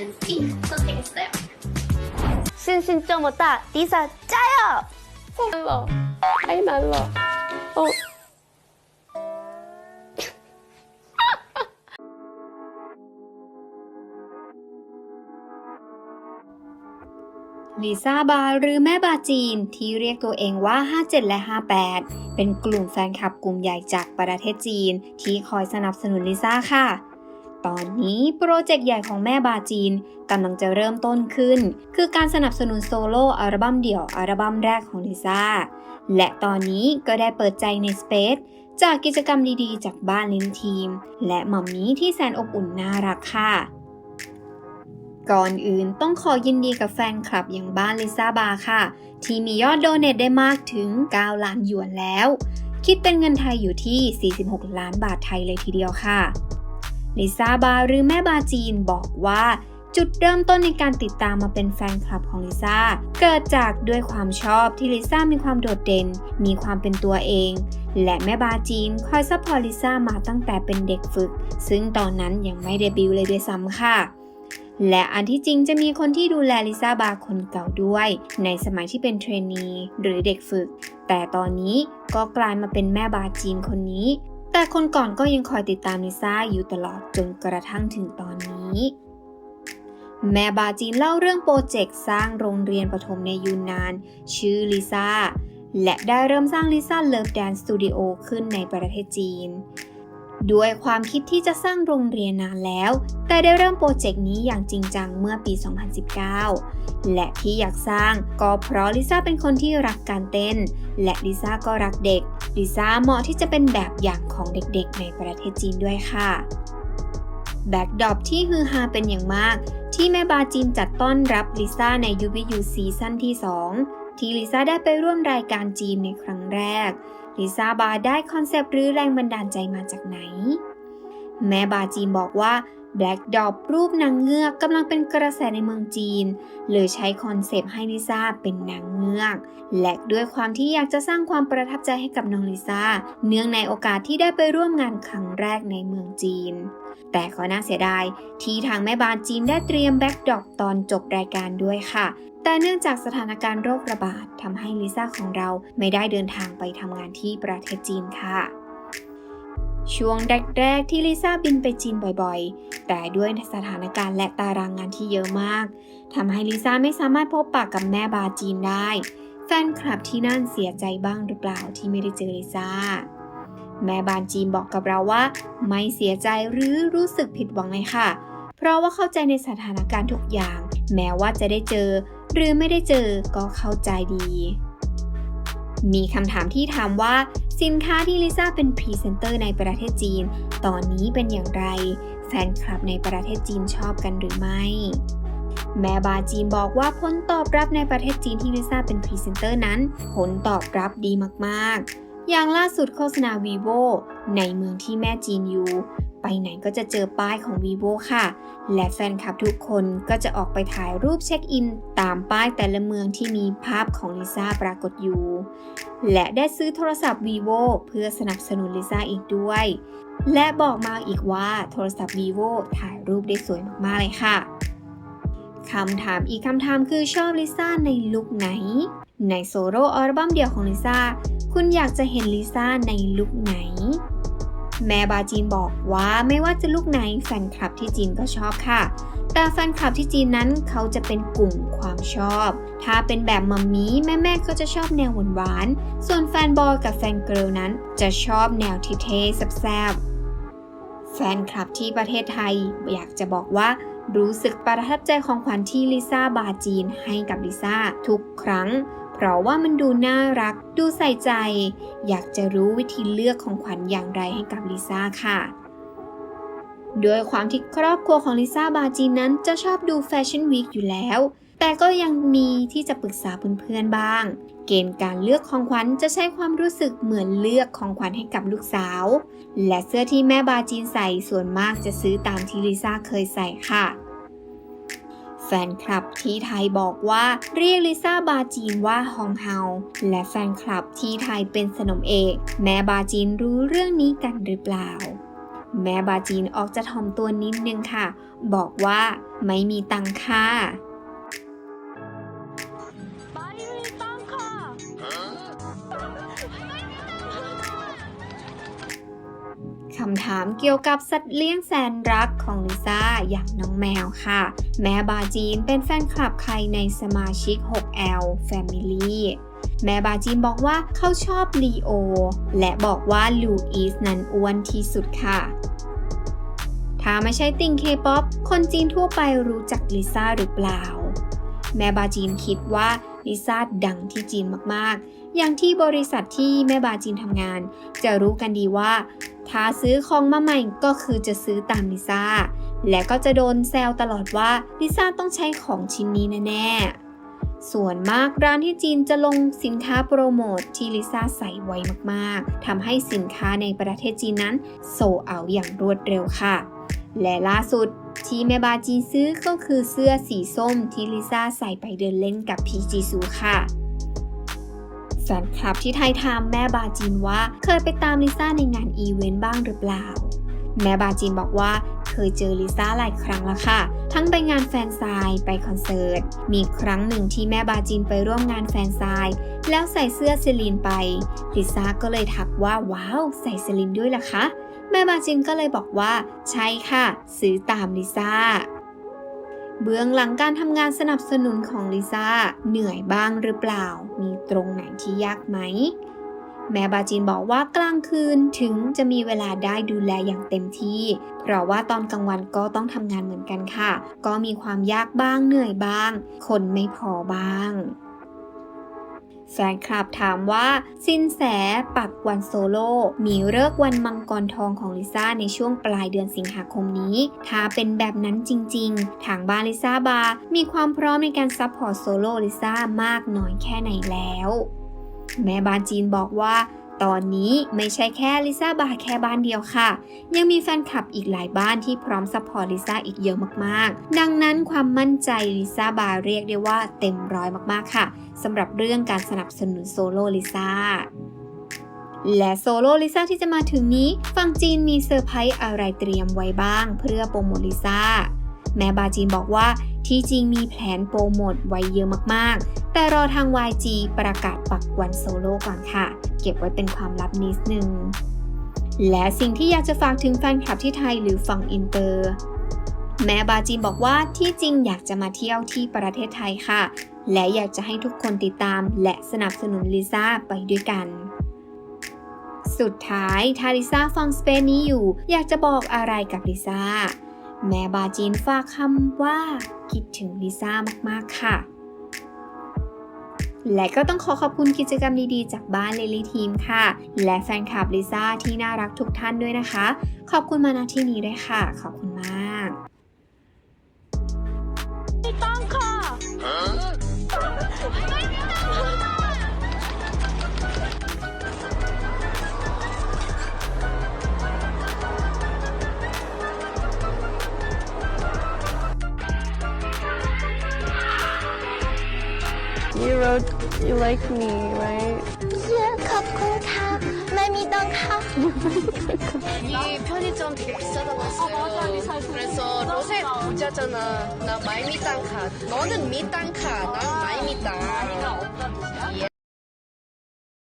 and pink. So take a step. 싱싱 좀 오 다. 디사 짜 요. 말 로. 아이 말 로. 어. ลิซ่าบาหรือแม่บาจีน ที่เรียกตัวเองว่า 57 และ 58 เป็นกลุ่มแฟนคลับกลุ่มใหญ่จากประเทศจีน ที่คอยสนับสนุนลิซ่าค่ะ ตอนนี้โปรเจกต์ใหญ่ของแม่บาจีนกำลังจะเริ่มต้นขึ้น คือการสนับสนุนโซโล่อัลบั้มเดี่ยวอัลบั้มแรกของลิซ่า และตอนนี้ก็ได้เปิดใจในสเปซจากกิจกรรมดีๆ จากบ้านลิ้นทีม และม่อมมี่ที่แสนอบอุ่นน่ารักค่ะ ก่อนอื่นต้องขอยินดีกับแฟนคลับอย่างบ้านลิซ่าบาค่ะ ที่มียอดโดเนทได้มากถึง 9 ล้านหยวนแล้ว คิดเป็นเงินไทยอยู่ที่ 46 ล้านบาทไทยเลยทีเดียวค่ะ ลิซ่าบาหรือแม่บาจีนบอกว่าจุดเริ่มต้นในการติดตามมาเป็นแฟนคลับของลิซ่าเกิดจากด้วยความชอบที่ลิซ่ามีความโดดเด่น มีความเป็นตัวเอง และแม่บาจีนคอยซัพพอร์ตลิซ่ามาตั้งแต่เป็นเด็กฝึก ซึ่งตอนนั้นยังไม่เดบิวต์เลยด้วยซ้ำค่ะ และอันที่จริงจะมีคนที่ดูแลลิซ่าบาคนเก่าด้วย ในสมัยที่เป็นเทรนนีหรือเด็กฝึก แต่ตอนนี้ก็กลายมาเป็นแม่บาจีนคนนี้ แต่คนก่อนก็ยังคอยติดตามลิซ่าอยู่ตลอดจนกระทั่งถึงตอนนี้ แม่บาจีนเล่าเรื่องโปรเจกต์สร้างโรงเรียนประถมในยูนนาน ชื่อลิซ่าและได้เริ่มสร้างลิซ่าเลิฟแดนสตูดิโอขึ้นในประเทศจีน ด้วยความคิดที่จะสร้างโรงเรียนนานแล้ว แต่ได้เริ่มโปรเจกต์นี้อย่างจริงจังเมื่อปี 2019 และที่อยากสร้างก็เพราะลิซ่าเป็นคนที่รักการเต้น และลิซ่าก็รักเด็ก ลิซ่าเหมาะที่จะเป็นแบบอย่างของเด็กๆ ในประเทศจีนด้วยค่ะแบ็กดอปที่ฮือฮาเป็นอย่างมาก ที่แม่บาจีนจัดต้อนรับลิซ่าในยูบิยูซีซั่นที่ 2 ที่ลิซ่าได้ไปร่วมรายการจีนในครั้งแรก ลิซ่าบาได้คอนเซปต์หรือแรงบันดาลใจมาจากไหน แม่บาจีนบอกว่า Black d o p รูปนางเงือกกำลังเป็นกระแสในเมืองจีน เลยใช้คอนเซปต์ให้ลิซ่าเป็นนางเงือก และด้วยความที่อยากจะสร้างความประทับใจให้กับน้องลิซ่า เนื่องในโอกาสที่ได้ไปร่วมงานครั้งแรกในเมืองจีน แต่ก็น่าเสียดาย ที่ทางแม่บานจีนได้เตรียมแบ็กดอปตอนจบรายการด้วยค่ะ แต่เนื่องจากสถานการณ์โรคระบาดทำให้ลิซ่าของเราไม่ได้เดินทางไปทำงานที่ประเทศจีนค่ะ ช่วงแรกๆที่ลิซ่าบินไปจีนบ่อยๆ แต่ด้วยสถานการณ์และตารางงานที่เยอะมากทำให้ลิซ่าไม่สามารถพบปะกับแม่บาจีนได้ แฟนคลับที่นั่นเสียใจบ้างหรือเปล่าที่ไม่ได้เจอลิซ่า แม่บานจีนบอกกับเราว่า ไม่เสียใจหรือรู้สึกผิดหวังเลยค่ะ เพราะว่าเข้าใจในสถานการณ์ทุกอย่าง แม้ว่าจะได้เจอ หรือไม่ได้เจอก็เข้าใจดี มีคำถามที่ถามว่า สินค้าที่ลิซ่าเป็นพรีเซนเตอร์ในประเทศจีน ตอนนี้เป็นอย่างไร แฟนคลับในประเทศจีนชอบกันหรือไม่แม่บาจีนบอกว่าผลตอบรับในประเทศจีนที่ลิซ่าเป็นพรีเซนเตอร์นั้น ผลตอบรับดีมาก ๆ อย่างล่าสุดโฆษณา vivo ในเมืองที่แม่จีนอยู่ ไปไหนก็จะเจอป้ายของ vivo ค่ะ และแฟนคลับทุกคนก็จะออกไปถ่ายรูปเช็คอิน ตามป้ายแต่ละเมืองที่มีภาพของลิซ่าปรากฏอยู่ และได้ซื้อโทรศัพท์ vivo เพื่อสนับสนุนลิซ่าอีกด้วย และบอกมาอีกว่าโทรศัพท์ vivo ถ่ายรูปได้สวยมากๆเลยค่ะคำถามอีกคำถามคือชอบลิซ่าในลุคไหน ในโซโล่อัลบั้มเดี่ยวของลิซ่า คุณอยากจะเห็นลิซ่าในลุคไหน แม่บาจีนบอกว่าไม่ว่าจะลุคไหนแฟนคลับที่จีนก็ชอบค่ะ แต่แฟนคลับที่จีนนั้นเขาจะเป็นกลุ่มความชอบ ถ้าเป็นแบบมัมมี่แม่ๆก็จะชอบแนวหวานๆ ส่วนแฟนบอยกับแฟนเกิร์ลนั้นจะชอบแนวเท่ๆแซ่บๆแฟนคลับที่ประเทศไทยอยากจะบอกว่ารู้สึกประทับใจของขวัญที่ลิซ่าบาจีนให้กับลิซ่าทุกครั้ง เพราะว่ามันดูน่ารัก ดูใส่ใจ อยากจะรู้วิธีเลือกของขวัญอย่างไรให้กับลิซ่าค่ะด้วยความที่ครอบครัวของลิซ่าบาจีนนั้นจะชอบดูแฟชั่นวีคอยู่แล้ว แต่ก็ยังมีที่จะปรึกษาเพื่อนๆบ้าง เกณฑ์การเลือกของขวัญจะใช้ความรู้สึกเหมือนเลือกของขวัญให้กับลูกสาว และเสื้อที่แม่บาจีนใส่ส่วนมากจะซื้อตามที่ลิซ่าเคยใส่ค่ะ แฟนคลับที่ไทยบอกว่าเรียกลิซ่าบาจีนว่าฮองเฮา และแฟนคลับที่ไทยเป็นสนมเอก แม่บาจีนรู้เรื่องนี้กันหรือเปล่า แม่บาจีนออกจะทอมตัวนิดนึงค่ะ บอกว่าไม่มีตังค่าำถามเกี่ยวกับสัตว์เลี้ยงแสนรักของลิซ่าอย่างน้องแมวค่ะ แม่บาจีนเป็นแฟนคลับใครในสมาชิก 6L Family แม่บาจีนบอกว่าเขาชอบลีโอ และบอกว่าลูอีสนั้นอ้วนที่สุดค่ะ ถ้าไม่ใช่ติ่งเคป๊อปคนจีนทั่วไปรู้จักลิซ่าหรือเปล่า แม่บาจีนคิดว่าลิซ่าดังที่จีนมากๆ อย่างที่บริษัทที่แม่บาจีนทำงาน จะรู้กันดีว่า ถ้าซื้อของมาใหม่ก็คือจะซื้อตามลิซ่า และก็จะโดนแซวตลอดว่าลิซ่าต้องใช้ของชิ้นนี้แน่ๆ ส่วนมากร้านที่จีนจะลงสินค้าโปรโมทที่ลิซ่าใส่ไว้มากๆ ทำให้สินค้าในประเทศจีนนั้นโซเอาอย่างรวดเร็วค่ะ และล่าสุดที่แม่บาจีนซื้อก็คือเสื้อสีส้มที่ลิซ่าใส่ไปเดินเล่นกับพีจีซูค่ะ ฟนคลับที่ไทยถามแม่บาจีนว่าเคยไปตามลิซ่าในงานอีเวนต์บ้างหรือเปล่า แม่บาจีนบอกว่าเคยเจอลิซ่าหลายครั้งแล้วค่ะ ทั้งไปงานแฟนซายไปคอนเสิร์ต มีครั้งหนึ่งที่แม่บาจีนไปร่วมงานแฟนซาย แล้วใส่เสื้อเซลีนไป ลิซ่าก็เลยทักว่าว้าวใส่เซลีนด้วยล่ะคะ แม่บาจินก็เลยบอกว่า ใช่ค่ะ ซื้อตามลิซ่า เบื้องหลังการทำงานสนับสนุนของลิซ่าเหนื่อยบ้างหรือเปล่า มีตรงไหนที่ยากไหม แม่บาจินบอกว่ากลางคืนถึงจะมีเวลาได้ดูแลอย่างเต็มที่ เพราะว่าตอนกลางวันก็ต้องทำงานเหมือนกันค่ะ ก็มีความยากบ้างเหนื่อยบ้าง คนไม่พอบ้าง แฟนคลับถามว่าสินแสปักวันโซโลมีเลิกวันมังกรทองของลิซ่าในช่วงปลายเดือนสิงหาคมนี้ ถ้าเป็นแบบนั้นจริง ๆ ทางบ้านลิซ่าบาร์มีความพร้อมในการซัพพอร์ตโซโลลิซ่ามากน้อยแค่ไหนแล้ว แม่บ้านจีนบอกว่า ตอนนี้ไม่ใช่แค่ลิซ่าบาร์แค่บ้านเดียวค่ะ ยังมีแฟนคลับอีกหลายบ้านที่พร้อมซัพพอร์ตลิซ่าอีกเยอะมากๆ ดังนั้นความมั่นใจลิซ่าบาร์เรียกได้ว่าเต็มร้อยมากๆค่ะสำหรับเรื่องการสนับสนุนโซโล่ลิซ่าและโซโล่ลิซ่าที่จะมาถึงนี้ ฝั่งจีนมีเซอร์ไพรส์อะไรเตรียมไว้บ้าง เพื่อโปรโมทลิซ่า แม่บาจีนบอกว่าที่จริงมีแผนโปรโมทไว้เยอะมากๆ แต่รอทาง YG ประกาศปักวันโซโล่ก่อนค่ะ เก็บไว้เป็นความลับนิดนึง และสิ่งที่อยากจะฝากถึงแฟนคลับที่ไทยหรือฝั่งอินเตอร์ แม่บาจีนบอกว่าที่จริงอยากจะมาเที่ยวที่ประเทศไทยค่ะ และอยากจะให้ทุกคนติดตาม และสนับสนุนลิซ่าไปด้วยกันสุดท้ายถ้าลิซ่าฟังสเปนนี้อยู่ อยากจะบอกอะไรกับลิซ่า แม่บาจีนฝากคำว่าคิดถึงลิซ่ามากๆค่ะ และก็ต้องขอขอบคุณกิจกรรมดีๆ จากบ้านเลลี่ทีมค่ะ และแฟนคลับลิซ่าที่น่ารักทุกท่านด้วยนะคะ ขอบคุณมาณที่นี้ด้วยค่ะ ขอบคุณมาก ต้องขอ like me, right? Yeah, cup cool cup. Let me dunk cup. 이 편의점 되게 비싸다고 했어요. 그래서 로세 부자잖아. 나 마이 미땅 카. 너는 미땅 카. 난 마이 미땅.